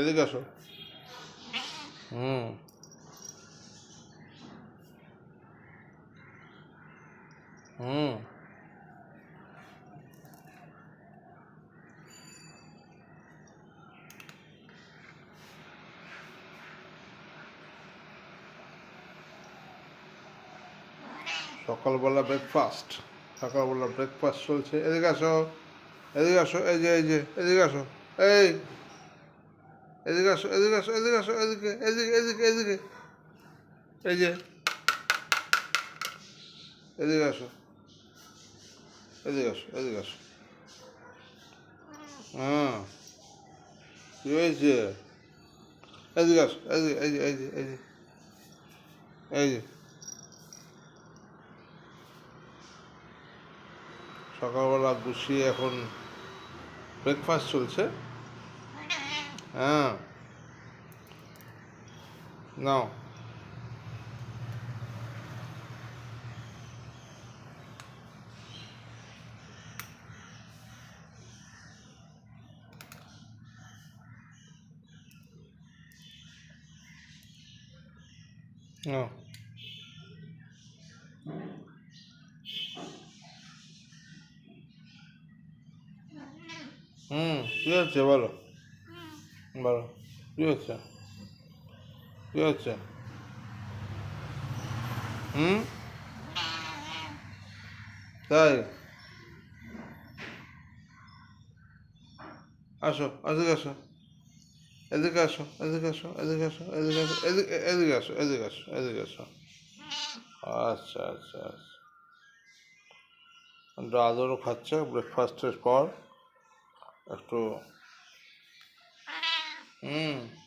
এদিকে আসো। হুম। হুম। সকালবেলা ব্রেকফাস্ট সকালবেলা ব্রেকফাস্ট চলছে। এদিকে আসো এদিকে আসো, এই যে এই যে, এদিকে আসো। এই এদিকে আসো এদিকে আসো এদিকে আসো, এদিকে এদিকে এদিকে এদিকে। এই যে, এদিকে আসো এদিকে আসো এদিকে আসো। হ্যাঁ হয়েছে? এদিকে আসো, এদিকে, এই যে এই যে এই যে এই যে। সকালবেলা গুছিয়ে এখন ব্রেকফাস্ট চলছে। হ্যাঁ নাও নাও হুম কী হচ্ছে বলো বলো কী হচ্ছে কী হচ্ছে হুম তাই আসো এদিকে আসো এদিকে আসো এদিকে আসো এদিকে আসো এদিকে আসো এদিকে এদিকে আসো এদিকে আসো এদিকে আসো আচ্ছা আচ্ছা আচ্ছা আদরও খাচ্ছে ব্রেকফাস্টের পর একটু হুম হুম